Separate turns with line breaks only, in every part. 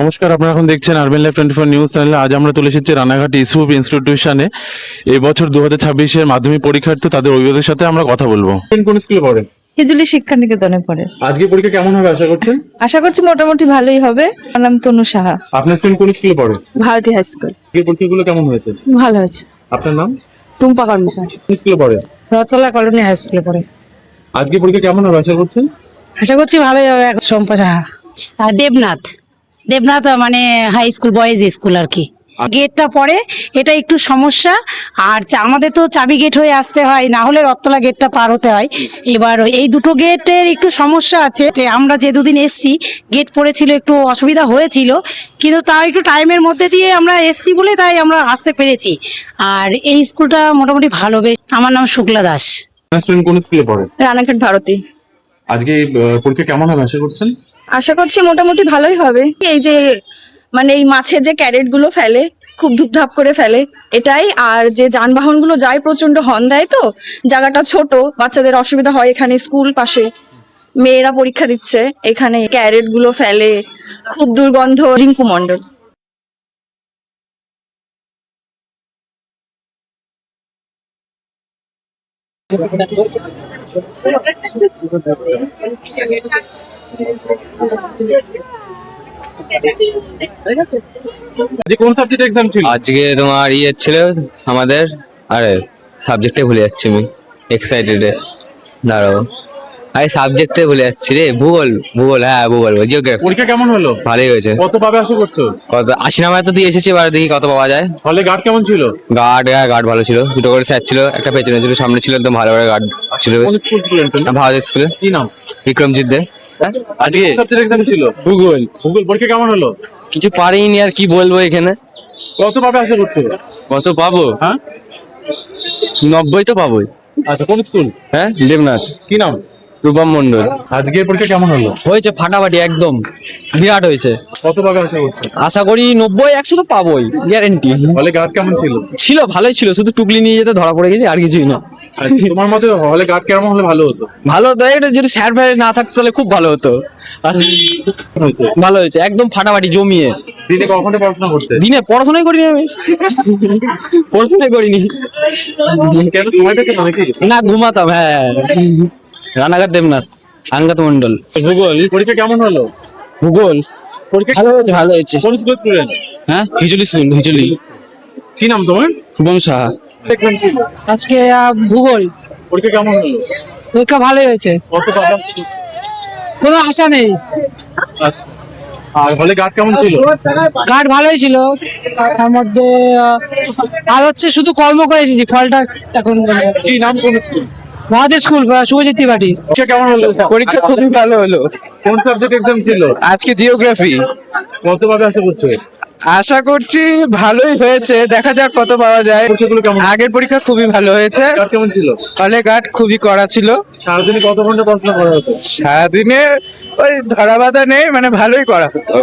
নমস্কার আপনারা এখন দেখছেন urban life twenty four news চ্যানেলে আজ আমরা তুলে এসেছি রানাঘাট ইসুপ ইনস্টিটিউশনে এবছর দু হাজার ছাব্বিশের মাধ্যমিক পরীক্ষার্থী তাদের অভিভাবকদের সাথে আমরা কথা বলব। কোন স্কুলে পড়েন
হিজুলি শিক্ষা নিকেতনে পড়ে।
আজকে পরীক্ষা কেমন হবে আশা করছেন?
আশা করছি মোটামুটি ভালোই হবে। আমার নাম তনু সাহা।
আপনার স্টুডেন্ট কোন স্কুলে পড়ে?
ভারতী হাই স্কুল
আজকে পরীক্ষাগুলো কেমন হয়েছে?
ভালো হয়েছে।
আপনার নাম?
টুম্পা কর্মকার।
কোন স্কুলে পড়ে?
রতলা কলোনি হাই স্কুলে পড়ে।
আজকে পরীক্ষা কেমন হবে আশা করছেন?
আশা করছি ভালোই হবে। সম্পা সাহা।
আর দেবনাথ। দেবনাথ মানে হাই স্কুল বয়েজ স্কুল আর কি। গেটটা পড়ে এটা একটু সমস্যা। আর চা- আমাদের তো চাবি গেট হয়ে আসতে হয় না হলে রত্তলা গেটটা পার হতে হয়। এবার এই দুটো গেটের একটু সমস্যা আছে। তে আমরা যে দুদিন এসছি গেট পড়েছিল একটু অসুবিধা হয়েছিল। কিন্তু তাও একটু টাইমের মধ্যে দিয়ে আমরা এসছি বলে তাই আমরা আসতে পেরেছি। আর এই স্কুলটা মোটামুটি ভালো বেশ। আমার নাম শুক্লা দাস।
কোন স্কুলে পড়ে?
রানাঘাট ভারতী।
আজকে পরীক্ষা কেমন হবে আশা করছেন?
আশা করছি মোটামুটি ভালোই হবে। এই যে মানে এই মাছের যে ক্যারেটগুলো ফেলে, খুব ধুপধাপ করে ফেলে, এটাই। আর যে যানবাহনগুলো যায় প্রচণ্ড হর্ন দেয় তো, জায়গাটা ছোট, বাচ্চাদের অসুবিধা হয় এখানে স্কুল পাশে। মেয়েরা পরীক্ষা দিচ্ছে, এখানে ক্যারেটগুলো ফেলে, খুব দুর্গন্ধ, রিঙ্কু মন্ডল
আজকে কোন সাবজেক্ট এক্সাম ছিল?
আজকে তোমার ইয়ে ছিল আমাদের আরে সাবজেক্টে ভুলে যাচ্ছি আমি এক্সাইটেড দাঁড়াও। আরে সাবজেক্টে ভুলে যাচ্ছি রে ভূগোল ভূগোল হ্যাঁ ভূগোল জিওগ্রাফি
পরীক্ষা কেমন হলো?
ভালোই হয়েছে।
কত পাবে আশা করছ?
কত আশি নাম্বার তো দিয়ে এসেছি এবার দেখি কত পাওয়া যায়।
হলে গার্ড কেমন ছিল?
গার্ড হ্যাঁ গার্ড ভালো ছিল। দুটো করে স্যার ছিল একটা পেছনে ছিল সামনে ছিল একদম ভালো করে গার্ড ছিল। ভারত স্কুলে
কি নাম?
বিক্রমজিৎ দে।
আজকে সাবজেক্ট এক্সাম ছিল?
ভূগোল।
ভূগোল পরীক্ষা কেমন হলো?
কিছু পারিনি আর কি বলব এখানে।
কত পাবে আশা করছ?
কত পাবো?
হ্যাঁ?
নব্বই তো পাবোই।
আচ্ছা কোন স্কুল?
হ্যাঁ দেবনাথ।
কি নাম?
রূপম মন্ডল
আজকে পরীক্ষা কেমন হলো?
হয়েছে ফাটাফাটি একদম। বিরাট হয়েছে।
কত পাবে আশা করছ?
আশা করি নব্বই একশো তো পাবোই গ্যারেন্টি
হলে গার্ড কেমন ছিল?
ছিল ভালোই ছিল শুধু টুকলি নিয়ে যেতে ধরা পড়ে গেছে আর কিছুই না।
তোমার মতে হলে গার্ড কেমন হলে ভালো হতো?
ভালো তো এটা যদি স্যার ভাই না থাকতো তাহলে খুব ভালো হতো। ভালো হয়েছে একদম ফাটাফাটি জমিয়ে।
দিনে কখনো পড়াশোনা করতে?
দিনে পড়াশোনাই করিনি আমি। পড়াশোনাই করিনি।
কেন সময় না নাকি?
না ঘুমাতাম হ্যাঁ। রানাঘাট দেবনাথ আঙ্গাত মন্ডল
ভূগোল পরীক্ষা কেমন হলো?
ভূগোল।
পরীক্ষা
ভালো হয়েছে ভালো হয়েছে।
কোন স্কুল স্টুডেন্ট
হ্যাঁ? হিজুলি স্কুল হিজুলি।
কি নাম তোমার?
শুভম সাহা।
আজকে ভূগোল।
পরীক্ষা কেমন হলো?
পরীক্ষা ভালোই হয়েছে। কোনো আশা নেই।
আর হলে গার্ড কেমন ছিল?
গার্ড ভালোই ছিল। তার মধ্যে আর হচ্ছে শুধু কর্ম করেছি ফলটা এখন
কি নাম কোন স্কুল?
মহাদেব স্কুল শুভজিৎ ত্রিপাঠী।
পরীক্ষা কেমন হলো?
পরীক্ষা খুবই ভালো হলো।
কোন সাবজেক্ট এক্সাম ছিল?
আজকে জিওগ্রাফি
কত পাবে আশা করছ?
আশা করছি ভালোই হয়েছে। দেখা যাক কত পাওয়া যায়। আগের পরীক্ষা খুবই ভালো হয়েছে।
কেমন ছিল?
ফলে গার্ড খুবই করা ছিল।
সারাদিনে কত ঘণ্টা পড়াশোনা করা হতো?
সারাদিনে ওই ধরা বাধা নেই মানে ভালোই করা হতো।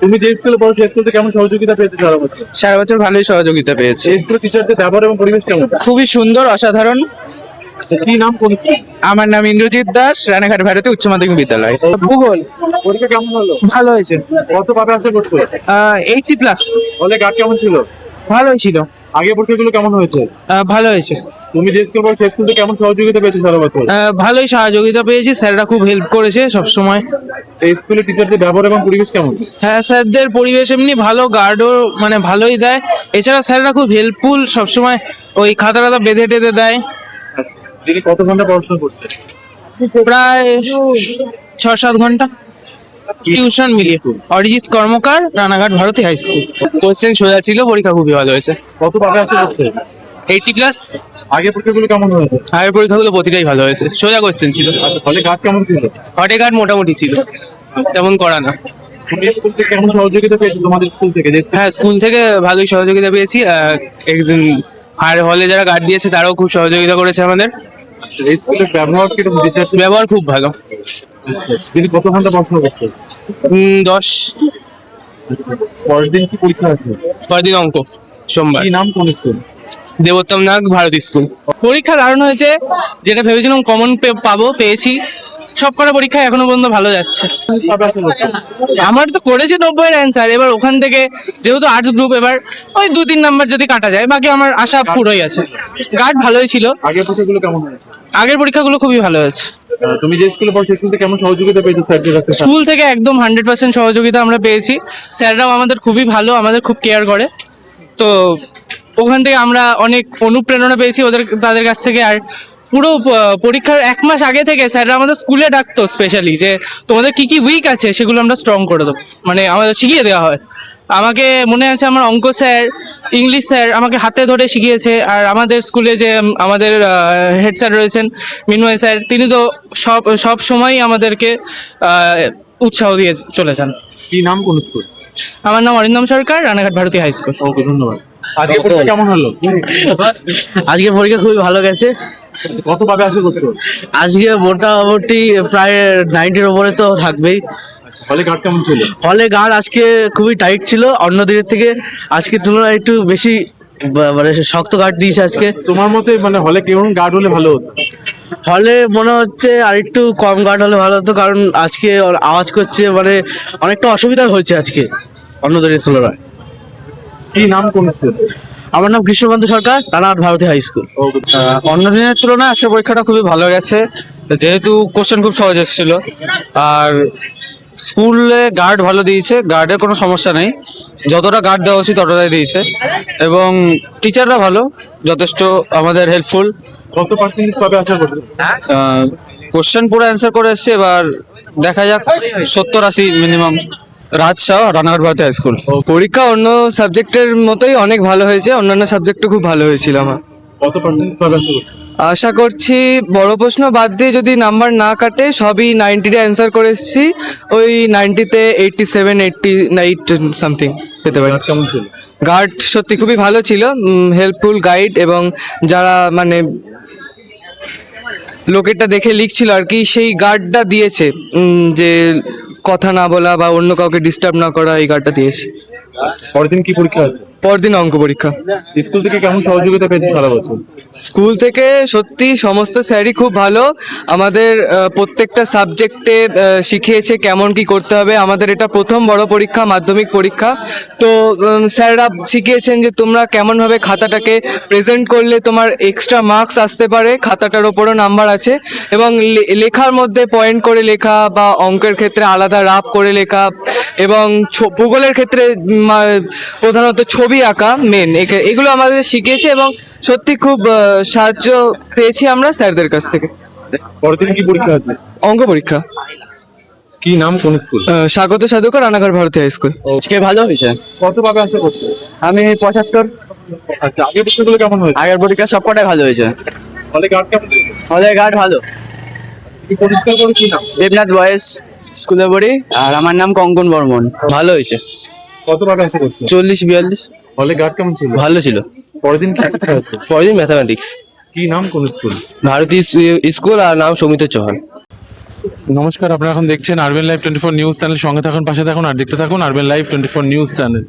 তুমি যে স্কুলে পড়ো সেই স্কুল থেকে কেমন সহযোগিতা পেয়েছ সারা বছর?
সারা বছর ভালোই সহযোগিতা পেয়েছি।
এই স্কুলের টিচারদের ব্যবহার এবং পরিবেশ কেমন?
খুবই সুন্দর অসাধারণ।
কি নাম কোন
আমার নাম ইন্দ্রজিৎ দাস রানাঘাট ভারতী উচ্চ মাধ্যমিক বিদ্যালয়।
ভূগোল। পরীক্ষা কেমন হলো?
ভালো হয়েছে।
কত পাবে আশা করছ?
এইটটি প্লাস
হলে গার্ড কেমন ছিল?
ভালোই ছিল।
আগে পরীক্ষাগুলো কেমন হয়েছে?
ভালো হয়েছে।
তুমি যে স্কুল পড়ো সেই স্কুল থেকে কেমন সহযোগিতা পেয়েছ সারা বছর?
ভালোই সহযোগিতা পেয়েছি স্যাররা খুব হেল্প করেছে সব সময়
এই স্কুলের টিচারদের ব্যবহার এবং পরিবেশ কেমন?
হ্যাঁ স্যারদের পরিবেশ এমনি ভালো গার্ডও মানে ভালোই দেয়। এছাড়া স্যাররা খুব হেল্পফুল সবসময় ওই খাতা টাতা বেঁধে টেঁধে দেয়।
দিনে কত ঘণ্টা পড়াশোনা করছে?
প্রায় ছ সাত ঘণ্টা টিউশন মিলিয়ে। Arijit Karmakar Ranaghat Bharati high school. Question সোজা ছিল পরীক্ষা খুবই ভালো হয়েছে।
কত পাবে
এইটি প্লাস
আগে পরীক্ষাগুলো কেমন হয়েছে?
আগের পরীক্ষাগুলো প্রতিটাই ভালো হয়েছে। সোজা কোশ্চেন ছিল।
আচ্ছা কেমন ছিল?
হটে গার্ড মোটামুটি ছিল। তেমন করা না।
স্কুল থেকে কেমন সহযোগিতা পেয়েছ তোমাদের স্কুল থেকে?
হ্যাঁ স্কুল থেকে ভালোই সহযোগিতা পেয়েছি। একজন আর হলে যারা গার্ড দিয়েছে তারাও খুব সহযোগিতা করেছে আমাদের।
এই স্কুলের ব্যবহার কীরকম? টিচার
ব্যবহার খুব ভালো।
দিনে কত ঘণ্টা পড়াশোনা করছে?
উম, দশ।
পরের দিন কি পরীক্ষা আছে?
পরদিন অঙ্ক সোমবার।
কি নাম কোন স্কুল?
দেবোত্তম নাগ ভারতী স্কুল। পরীক্ষা দারুণ হয়েছে যেটা ভেবেছিলাম কমন পাবো পেয়েছি।
সব কটা পরীক্ষা এখনও পর্যন্ত ভালো যাচ্ছে। আমার তো করেছে নব্বই অ্যান্সার এবার ওখান থেকে যেহেতু আর্টস গ্রুপ এবার ওই দু তিন নাম্বার যদি কাটা যায় বাকি আমার আশা পুরোই আছে। গার্ড ভালোই ছিল।
আগের পরীক্ষাগুলো কেমন হয়েছে?
আগের পরীক্ষাগুলো খুবই ভালো হয়েছে।
তুমি যে স্কুলে পড়ছো স্কুল থেকে কেমন সহযোগিতা পেয়েছ স্যারদের কাছে?
স্কুল থেকে একদম হান্ড্রেড পার্সেন্ট সহযোগিতা আমরা পেয়েছি। স্যাররাও আমাদের খুবই ভালো আমাদের খুব কেয়ার করে। তো ওখান থেকে আমরা অনেক অনুপ্রেরণা পেয়েছি ওদের তাদের কাছ থেকে। আর পুরো পরীক্ষার এক মাস আগে থেকে স্যাররা আমাদের স্কুলে ডাকতো স্পেশালি যে তোমাদের কি কি উইক আছে সেগুলো আমরা স্ট্রং করে দেবো। মানে আমাদের শিখিয়ে দেওয়া হয়। আমাকে মনে আছে আমার অঙ্ক স্যার ইংলিশ স্যার আমাকে হাতে ধরে শিখিয়েছে আর আমাদের স্কুলে যে আমাদের হেড স্যার রয়েছেন মিনময় স্যার তিনি তো সব সব সময়ই আমাদেরকে উৎসাহ দিয়ে চলেছেন।
কি নাম কোন স্কুল?
আমার নাম Arindam Sarkar Ranaghat Bharati high school.
Okay ধন্যবাদ। আজকে পরীক্ষা কেমন হলো?
আজকে পরীক্ষা খুবই ভালো গেছে।
কত পাবে আশা করছ?
আজকে মোটামুটি প্রায় নাইনটির ওপরে তো থাকবেই।
হলে গার্ড কেমন ছিল?
হলে গান আজকে খুবই টাইট ছিল। অন্য দিনের থেকে আজকে তুলনায় একটু বেশি মানে শক্ত গার্ড দিয়েছে আজকে।
তোমার মতে মানে হলে কেমন গার্ড হলে ভালো হতো?
হলে মনে হচ্ছে আর একটু কম গার্ড হলে ভালো হতো কারণ আজকে আওয়াজ করছে মানে অনেকটা অসুবিধা হয়েছে আজকে অন্য দিনের তুলনায়।
কি নাম কোন
আমার নাম কৃষ্ণকান্ত সরকার রানাঘাট ভারতী হাই স্কুল
অন্য দিনের তুলনায় আজকে পরীক্ষাটা খুবই ভালো গেছে যেহেতু কোশ্চেন খুব সহজ এসেছিল। আর স্কুলে গার্ড ভালো দিয়েছে গার্ডের কোনো সমস্যা নেই। যতটা গার্ড দেওয়া উচিত ততটাই দিয়েছে। এবং টিচাররা ভালো যথেষ্ট আমাদের হেল্পফুল
কত পার্সেন্টেজ পাবে আশা করছ
কোশ্চেন পুরো অ্যান্সার করে এসছে এবার দেখা যাক সত্তর আশি minimum Raj Shah Ranaghat Bharati high school
পরীক্ষা অন্য সাবজেক্টের মতোই অনেক ভালো হয়েছে অন্যান্য সাবজেক্টও খুব ভালো হয়েছিল আমার।
কত পার্সেন্টেজ পাবে আশা করছ
আশা করছি বড় প্রশ্ন বাদ দিয়ে যদি নাম্বার না কাটে সবই নাইনটিতে অ্যান্সার করে এসেছি। ওই নাইনটিতে eighty seven eighty eight something পেতে পারি।
গার্ড কেমন ছিল?
গার্ড সত্যি খুবই ভালো ছিল হেল্পফুল গাইড এবং যারা মানে লোকেরটা দেখে লিখছিল আর কি সেই গার্ডটা দিয়েছে যে কথা না বলা বা অন্য কাউকে ডিস্টার্ব না করা এই গার্ডটা দিয়েছে।
পরের দিন কি পরীক্ষা আছে?
পরদিন অঙ্ক পরীক্ষা।
স্কুল থেকে কেমন সহযোগিতা পেয়েছ সারা বছর?
স্কুল থেকে সত্যি সমস্ত স্যারই খুব ভালো। আমাদের প্রত্যেকটা সাবজেক্টে শিখিয়েছে কেমন কি করতে হবে। আমাদের এটা প্রথম বড় পরীক্ষা মাধ্যমিক পরীক্ষা। তো স্যাররা শিখিয়েছেন যে তোমরা কেমনভাবে খাতাটাকে প্রেজেন্ট করলে তোমার এক্সট্রা মার্কস আসতে পারে। খাতাটার ওপরও নাম্বার আছে। এবং লেখার মধ্যে পয়েন্ট করে লেখা বা অঙ্কের ক্ষেত্রে আলাদা রাপ করে লেখা। এবং ছ- ভূগোলের ক্ষেত্রে প্রধানত ছবি আঁকা মেন এগুলো আমাদের শিখিয়েছে এবং সত্যি খুব সাহায্য পেয়েছি আমরা স্যারদের কাছ থেকে।
পরের দিন কি পরীক্ষা আছে
অঙ্ক পরীক্ষা।
কি নাম কোন school?
Swagata Sadhuka Ranaghat Bharati high school.
আজকে ভালো হয়েছে।
কত পাবে আশা করছ?
আমি পঁচাত্তর।
আচ্ছা আগের পরীক্ষাগুলো কেমন হয়েছে?
আগের পরীক্ষা সবকটাই ভালো হয়েছে।
হলে গার্ড কেমন ছিল?
হলে গার্ড ভালো।
কি পরিষ্কার করে কি নাম?
দেবনাথ বয়েস। স্কুলে পড়ি। আর আমার নাম কঙ্কন বর্মন।
ভালো হয়েছে।
কত পাঠা করছ
চল্লিশ বিয়াল্লিশ।
হলে গার্ড কেমন ছিল?
ভালো ছিল।
পরের দিন কি পরীক্ষা আছে
পরদিন ম্যাথামেটিক্স
কি নাম কোন স্কুল
ভারতী স্কুল আর নাম সৌমিত চৌহান।
নমস্কার আপনারা এখন দেখছেন urban live twenty four news channel সঙ্গে থাকুন পাশে থাকুন আর দেখতে থাকুন urban live twenty four news channel